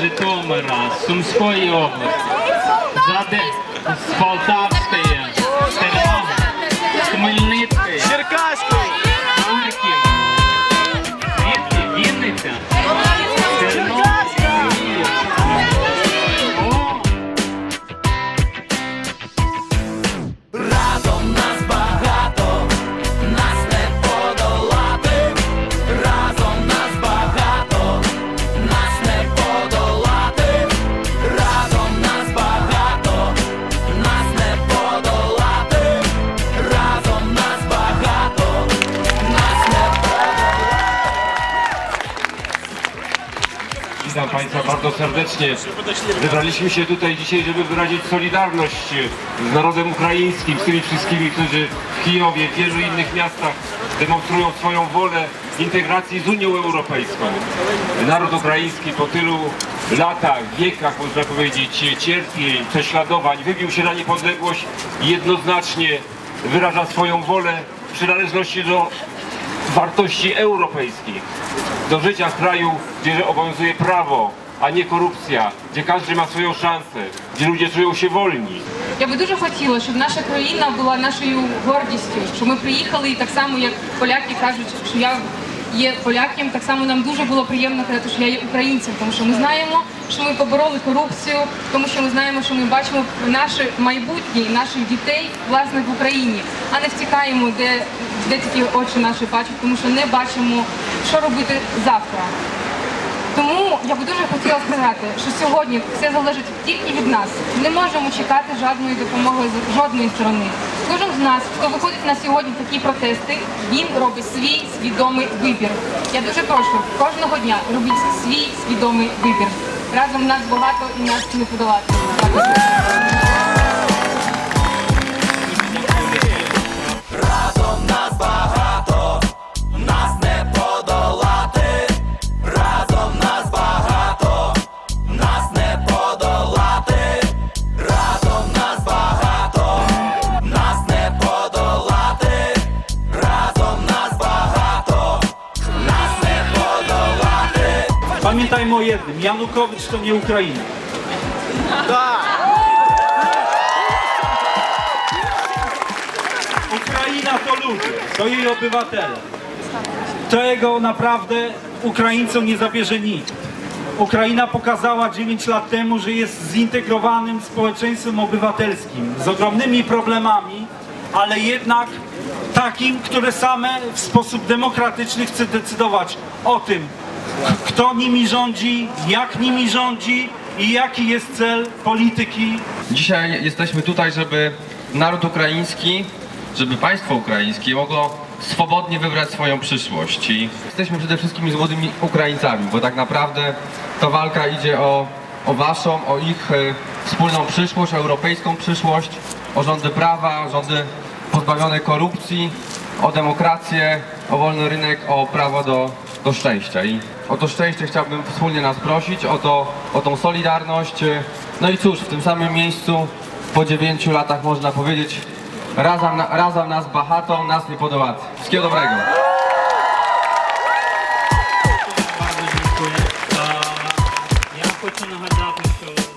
Житомира, з Сумської області, Заде... з Полтавської, з Хмельницької, Черкаської! Witam Państwa bardzo serdecznie. Zebraliśmy się tutaj dzisiaj, żeby wyrazić solidarność z narodem ukraińskim, z tymi wszystkimi, którzy w Kijowie, w wielu innych miastach demonstrują swoją wolę integracji z Unią Europejską. Naród ukraiński po tylu latach, wiekach, można powiedzieć, cierpień, prześladowań, wybił się na niepodległość i jednoznacznie wyraża swoją wolę przynależności do wartości europejskich, do życia w kraju, gdzie obowiązuje prawo, a nie korupcja, gdzie każdy ma swoją szansę, gdzie ludzie czują się wolni. Я би дуже хотіла, щоб наша країна була нашою гордістю, щоб ми приїхали і так само, як поляки кажуть, що я є поляком, так само нам дуже було приємно казати, що я є українцем, тому що ми знаємо, що ми побороли корупцію, тому що ми знаємо, що ми бачимо наше майбутнє наших дітей власне в Україні, а не втікаємо, де, де тільки очі наші бачать, тому що не бачимо, що робити завтра. Тому я би дуже хотіла сказати, що сьогодні все залежить тільки від нас. Не можемо чекати жодної допомоги з жодної сторони. Кожен з нас, хто виходить на сьогодні в такі протести, він робить свій свідомий вибір. Я дуже прошу кожного дня робіть свій свідомий вибір. Разом нас багато і нас не подолати. Pamiętajmy o jednym, Janukowicz to nie Ukraina. Ukraina to ludzie, to jej obywatele. Tego naprawdę Ukraińcom nie zabierze nikt. Ukraina pokazała 9 lat temu, że jest zintegrowanym społeczeństwem obywatelskim z ogromnymi problemami, ale jednak takim, które same w sposób demokratyczny chce decydować o tym, kto nimi rządzi, jak nimi rządzi i jaki jest cel polityki Dzisiaj jesteśmy tutaj, żeby naród ukraiński, żeby państwo ukraińskie mogło swobodnie wybrać swoją przyszłość. I jesteśmy przede wszystkim z Ukraińcami, bo tak naprawdę ta walka idzie o, o waszą, o ich e, wspólną przyszłość, o europejską przyszłość, o rządy prawa, rządy pozbawione korupcji, o demokrację, o wolny rynek, o prawo do, do szczęścia. I o to szczęście chciałbym wspólnie nas prosić, o, to, o tą solidarność. e, No i cóż, w tym samym miejscu po dziewięciu latach można powiedzieć razem, na- razem nas bahatą, nas nie podołacy. Wszystkiego dobrego. Bardzo dziękuję. А, Я хочу нагадати, що